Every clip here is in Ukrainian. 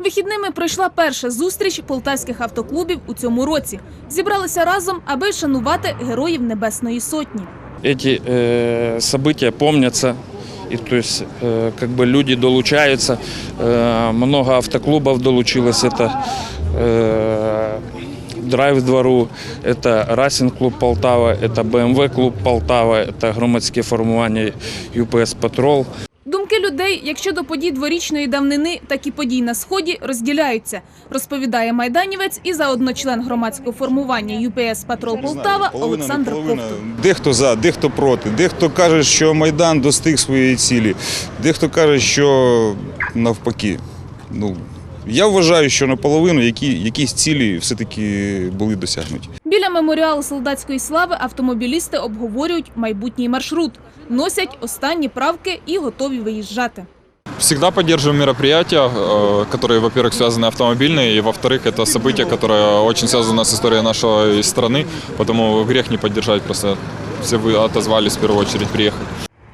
Вихідними пройшла перша зустріч полтавських автоклубів у цьому році. Зібралися разом, аби вшанувати героїв Небесної Сотні. эти э, события помнятся. И то есть э, как бы люди долучаются, э, много автоклубов долучилось. Это э, драйв двору, это Расинг клуб Полтава, это БМВ клуб Полтава, это громадське формування ЮПС Патрол. Людей, якщо до подій дворічної давнини, так і подій на сході, розділяються, розповідає майданівець і заодно член громадського формування ЮПС Патрол Полтава Олександр. Ковтун. Дехто за, дехто проти. Дехто каже, що Майдан достиг своєї цілі, дехто каже, що навпаки. Ну, я вважаю, що наполовину які, якісь цілі все-таки були досягнуті. Біля меморіалу солдатської слави автомобілісти обговорюють майбутній маршрут, носять останні правки і готові виїжджати. Всегда поддерживаем мероприятия, э, которые, во-первых, связаны автомобильные, и, во-вторых, это событие, которое очень связано с историей нашей страны, потому грех не поддержать, просто все вы отозвались в первую очередь приехать.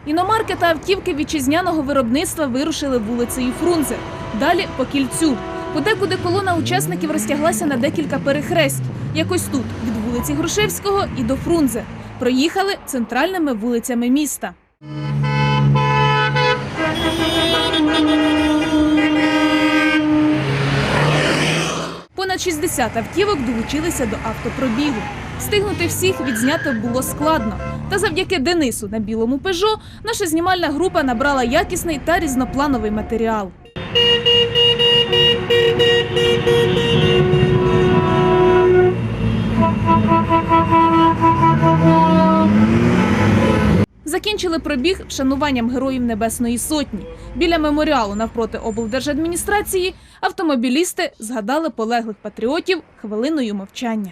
Іномарки та автівки вітчизняного виробництва вирушили вулицею Фрунзе. Далі по кільцю. Подекуди колона учасників розтяглася на декілька перехресть. Якось тут, від вулиці Грушевського і до Фрунзе. Проїхали центральними вулицями міста. Понад 60 автівок долучилися до автопробігу. Встигнути всіх відзняти було складно. Та завдяки Денису на білому пежо наша знімальна група набрала якісний та різноплановий матеріал. Закінчили пробіг вшануванням героїв Небесної Сотні. Біля меморіалу навпроти облдержадміністрації автомобілісти згадали полеглих патріотів хвилиною мовчання.